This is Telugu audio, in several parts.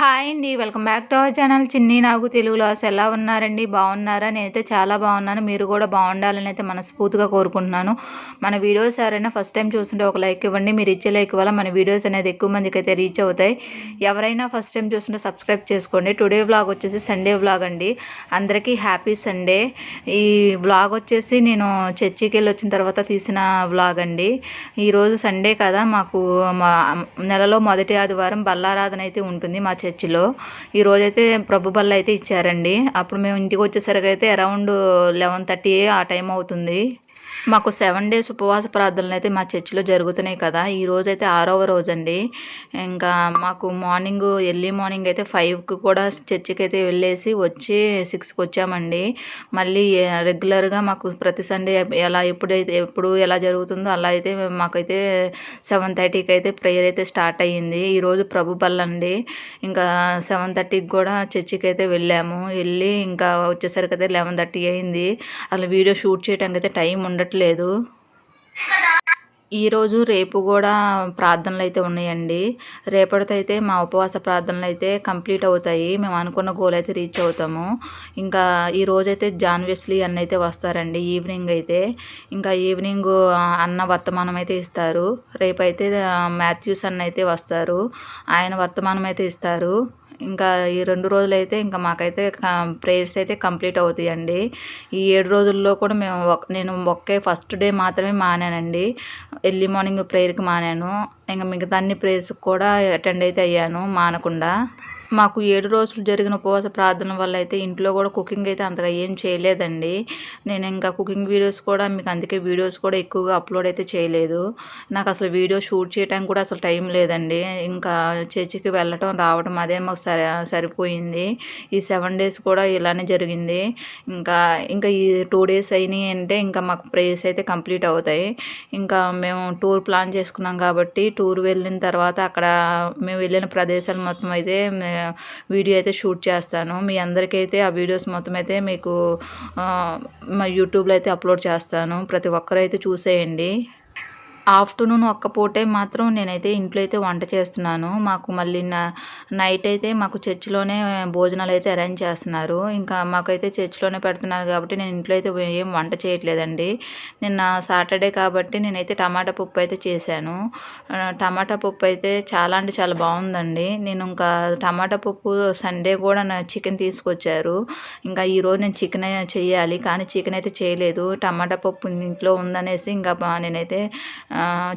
హాయ్ అండి welcome back to our channel. Chinni నాకు తెలుగులో అసలు ఎలా ఉన్నారండి? బాగున్నారా? నేనైతే చాలా బాగున్నాను. మీరు కూడా బాగుండాలని అయితే మనస్ఫూర్తిగా కోరుకుంటున్నాను. మన వీడియోస్ ఎవరైనా ఫస్ట్ టైం చూస్తుంటే ఒక లైక్ ఇవ్వండి. మీరు ఇచ్చే లైక్ వల్ల మన వీడియోస్ అనేది ఎక్కువ మందికి అయితే రీచ్ అవుతాయి. ఎవరైనా ఫస్ట్ టైం చూస్తుంటే సబ్స్క్రైబ్ చేసుకోండి. టుడే వ్లాగ్ వచ్చేసి సండే వ్లాగ్ అండి. అందరికీ హ్యాపీ సండే. ఈ వ్లాగ్ వచ్చేసి నేను చర్చికి వెళ్ళి వచ్చిన తర్వాత తీసిన వ్లాగ్ అండి. ఈరోజు సండే కదా. మాకు మా నెలలో మొదటి ఆదివారం బల్లారాధన అయితే ఉంటుంది. మా చర్చిలో. ఈరోజైతే ప్రభు బల్ల అయితే ఇచ్చారండి. అప్పుడు మేము ఇంటికి వచ్చేసరికి అయితే అరౌండ్ లెవెన్ థర్టీ ఆ టైం అవుతుంది. మాకు సెవెన్ డేస్ ఉపవాస ప్రార్థనలు అయితే మా చర్చిలో జరుగుతున్నాయి కదా. ఈ రోజు అయితే ఆరవ రోజు అండి ఇంకా మాకు మార్నింగ్ ఎర్లీ మార్నింగ్ అయితే ఫైవ్కి కూడా చర్చికి అయితే వెళ్ళేసి వచ్చి సిక్స్కి వచ్చామండి. మళ్ళీ రెగ్యులర్గా మాకు ప్రతి సండే ఎలా ఎప్పుడైతే ఎప్పుడు ఎలా జరుగుతుందో అలా అయితే మాకైతే సెవెన్ థర్టీకి అయితే ప్రేయర్ అయితే స్టార్ట్ అయ్యింది. ఈరోజు ప్రభు బల్లండి ఇంకా సెవెన్ థర్టీకి కూడా చర్చికి అయితే వెళ్ళాము. వెళ్ళి ఇంకా వచ్చేసరికి అయితే లెవెన్ థర్టీ అయింది. అసలు వీడియో షూట్ చేయడానికి అయితే టైం ఉండట్లేదు ఉండట్లేదు ఈరోజు రేపు కూడా ప్రార్థనలు అయితే ఉన్నాయండి. రేపటితో అయితే మా ఉపవాస ప్రార్థనలు అయితే కంప్లీట్ అవుతాయి. మేము అనుకున్న గోల్ అయితే రీచ్ అవుతాము. ఇంకా ఈ రోజైతే జాన్ వెస్లీ అన్న అయితే వస్తారండి. ఈవినింగ్ అయితే. ఇంకా ఈవినింగ్ అన్న వర్తమానం అయితే ఇస్తారు. రేపైతే మాథ్యూస్ అన్న అయితే వస్తారు. ఆయన వర్తమానం అయితే ఇస్తారు. ఇంకా ఈ రెండు రోజులైతే ఇంకా మాకైతే ప్రేయర్స్ అయితే కంప్లీట్ అవుతాయండి. ఈ ఏడు రోజుల్లో కూడా మేము నేను ఒకే ఫస్ట్ డే మాత్రమే మానానండి. Early morning ప్రేయర్కి మానాను. ఇంకా మిగతా అన్ని ప్రేయర్స్కి కూడా అటెండ్ అయితే అయ్యాను మానకుండా. మాకు ఏడు రోజులు జరిగిన ఉపవాస ప్రార్థన వల్ల అయితే ఇంట్లో కూడా కుకింగ్ అయితే అంతగా ఏం చేయలేదండి. నేను ఇంకా కుకింగ్ వీడియోస్ కూడా మీకు అందుకే వీడియోస్ కూడా ఎక్కువగా అప్లోడ్ అయితే చేయలేదు. నాకు అసలు వీడియో షూట్ చేయడానికి కూడా అసలు టైం లేదండి. ఇంకా చర్చికి వెళ్ళటం రావడం అదే మాకు సరి సరిపోయింది. ఈ సెవెన్ డేస్ కూడా ఇలానే జరిగింది. ఇంకా ఇంకా ఈ టూ డేస్ అయినాయి అంటే ఇంకా మాకు ప్రేయర్స్ అయితే కంప్లీట్ అవుతాయి. ఇంకా మేము టూర్ ప్లాన్ చేసుకున్నాం కాబట్టి టూర్ వెళ్ళిన తర్వాత అక్కడ మేము వెళ్ళిన ప్రదేశాలు మొత్తం అయితే వీడియో అయితే షూట్ చేస్తాను. మీ అందరికైతే ఆ వీడియోస్ మొత్తం అయితే మీకు మా యూట్యూబ్లో అయితే అప్లోడ్ చేస్తాను. ప్రతి ఒక్కరైతే చూసేయండి. ఆఫ్టర్నూన్ ఒక్క పూటే మాత్రం నేనైతే ఇంట్లో అయితే వంట చేస్తున్నాను. మాకు మళ్ళీ నైట్ అయితే మాకు చర్చిలోనే భోజనాలు అయితే అరేంజ్ చేస్తున్నారు. ఇంకా మాకైతే చర్చిలోనే పెడుతున్నారు కాబట్టి నేను ఇంట్లో అయితే ఏం వంట చేయట్లేదండి. నిన్న సాటర్డే కాబట్టి నేనైతే టమాటా పప్పు అయితే చేశాను. టమాటా పప్పు అయితే చాలా అంటే చాలా బాగుందండి. నేను ఇంకా టమాటా పప్పు సండే కూడా నా చికెన్ తీసుకొచ్చారు. ఇంకా ఈరోజు నేను చికెన్ చేయాలి కానీ చికెన్ అయితే చేయలేదు. టమాటా పప్పు ఇంట్లో ఉందనేసి ఇంకా నేనైతే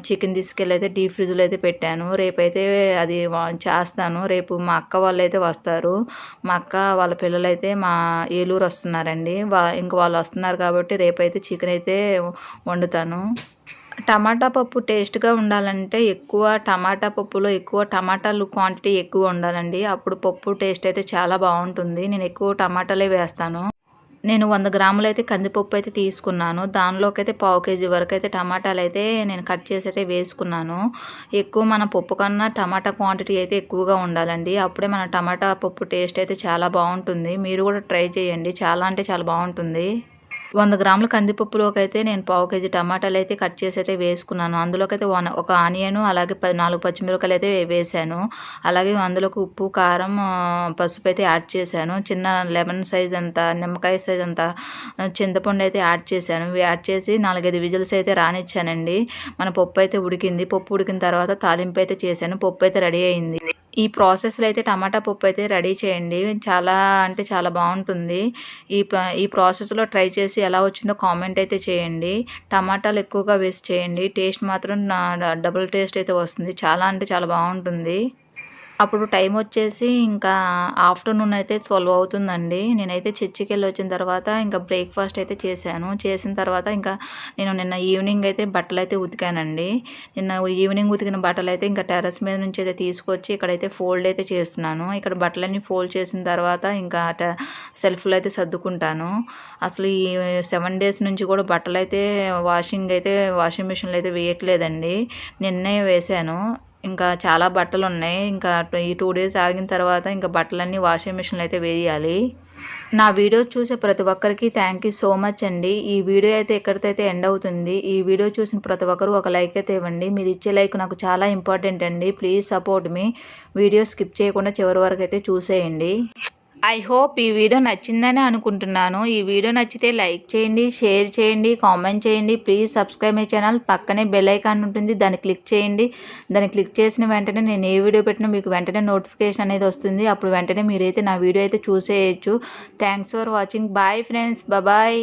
చికెన్ తీసుకెళ్ళి అయితే డీప్ ఫ్రిడ్జ్లో అయితే పెట్టాను. రేపైతే అది చేస్తాను. రేపు మా అక్క వాళ్ళు అయితే వస్తారు. మా అక్క వాళ్ళ పిల్లలు అయితే మా ఏలూరు వస్తున్నారండి. వా ఇంక వాళ్ళు వస్తున్నారు కాబట్టి రేపైతే చికెన్ అయితే వండుతాను. టమాటా పప్పు టేస్ట్గా ఉండాలంటే ఎక్కువ టమాటా పప్పులో ఎక్కువ టమాటాలు క్వాంటిటీ ఎక్కువ ఉండాలండి. అప్పుడు పప్పు టేస్ట్ అయితే చాలా బాగుంటుంది. నేను ఎక్కువ టమాటాలే వేస్తాను. నేను వంద గ్రాములు అయితే కందిపప్పు అయితే తీసుకున్నాను. దానిలోకి అయితే పావు కేజీ వరకు అయితే టమాటాలు అయితే నేను కట్ చేసి అయితే వేసుకున్నాను. ఎక్కువ మన పప్పు కన్నా టమాటా క్వాంటిటీ అయితే ఎక్కువగా ఉండాలండి. అప్పుడే మన టమాటా పప్పు టేస్ట్ అయితే చాలా బాగుంటుంది. మీరు కూడా ట్రై చేయండి. చాలా అంటే చాలా బాగుంటుంది. వంద గ్రాముల కందిపప్పులోకి అయితే నేను పావు కేజీ టమాటాలు అయితే కట్ చేసి అయితే వేసుకున్నాను. అందులోకి అయితే వన్ ఒక ఆనియన్ అలాగే నాలుగు పచ్చిమిరపకాయలు అయితే వేసాను. అలాగే అందులోకి ఉప్పు కారం పసుపు అయితే యాడ్ చేశాను. చిన్న లెమన్ సైజ్ అంత నిమ్మకాయ సైజ్ అంత చింతపండు అయితే యాడ్ చేశాను. యాడ్ చేసి నాలుగైదు విజిల్స్ అయితే రానిచ్చానండి. మన పప్పు అయితే ఉడికింది. పప్పు ఉడికిన తర్వాత తాలింపు అయితే చేశాను. పప్పు అయితే రెడీ అయింది. ఈ ప్రాసెస్లో అయితే టమాటా పప్పు అయితే రెడీ చేయండి. చాలా అంటే చాలా బాగుంటుంది. ఈ ఈ ప్రాసెస్లో ట్రై చేసి ఎలా వచ్చిందో కామెంట్ అయితే చేయండి. టమాటాలు ఎక్కువగా వేస్ట్ చేయండి. టేస్ట్ మాత్రం డబుల్ టేస్ట్ అయితే వస్తుంది. చాలా అంటే చాలా బాగుంటుంది. అప్పుడు టైం వచ్చేసి ఇంకా ఆఫ్టర్నూన్ అయితే ట్వెల్వ్ అవుతుందండి. నేనైతే చర్చికి వెళ్ళి వచ్చిన తర్వాత ఇంకా బ్రేక్ఫాస్ట్ అయితే చేశాను. చేసిన తర్వాత ఇంకా నేను నిన్న ఈవినింగ్ అయితే బట్టలు అయితే ఉతికానండి. నిన్న ఈవినింగ్ ఉతికిన బట్టలు అయితే ఇంకా టెర్రస్ మీద నుంచి అయితే తీసుకొచ్చి ఇక్కడైతే ఫోల్డ్ అయితే చేస్తున్నాను. ఇక్కడ బట్టలన్నీ ఫోల్డ్ చేసిన తర్వాత ఇంకా సెల్ఫ్లో అయితే సర్దుకుంటాను. అసలు ఈ సెవెన్ డేస్ నుంచి కూడా బట్టలు అయితే వాషింగ్ అయితే వాషింగ్ మిషన్లో అయితే వేయట్లేదండి. నిన్నే వేశాను. ఇంకా చాలా బట్టలు ఉన్నాయి ఇంకా ఈ టూ డేస్ ఆగిన తర్వాత ఇంకా బట్టలన్నీ వాషింగ్ మిషన్లో అయితే వేయాలి. నా వీడియో చూసే ప్రతి ఒక్కరికి థ్యాంక్ యూ సో మచ్ అండి. ఈ వీడియో అయితే ఎక్కడితో అయితే ఎండ్ అవుతుంది ఈ వీడియో చూసిన ప్రతి ఒక్కరు ఒక లైక్ అయితే ఇవ్వండి. మీరు ఇచ్చే లైక్ నాకు చాలా ఇంపార్టెంట్ అండి. ప్లీజ్ సపోర్ట్ మీ వీడియో స్కిప్ చేయకుండా చివరి వరకు అయితే చూసేయండి. ఐ హోప్ ఈ వీడియో నచ్చిందని అనుకుంటున్నాను. ఈ వీడియో నచ్చితే లైక్ చేయండి షేర్ చేయండి కామెంట్ చేయండి. ప్లీజ్ సబ్స్క్రైబ్ మై ఛానల్ పక్కనే బెల్ ఐకాన్ ఉంటుంది. దాన్ని క్లిక్ చేయండి. దాన్ని క్లిక్ చేసిన వెంటనే నేను ఏ వీడియో పెట్టినా మీకు వెంటనే నోటిఫికేషన్ అనేది వస్తుంది. అప్పుడు వెంటనే మీరైతే నా వీడియో అయితే చూసేయచ్చు. Thanks for watching bye friends bye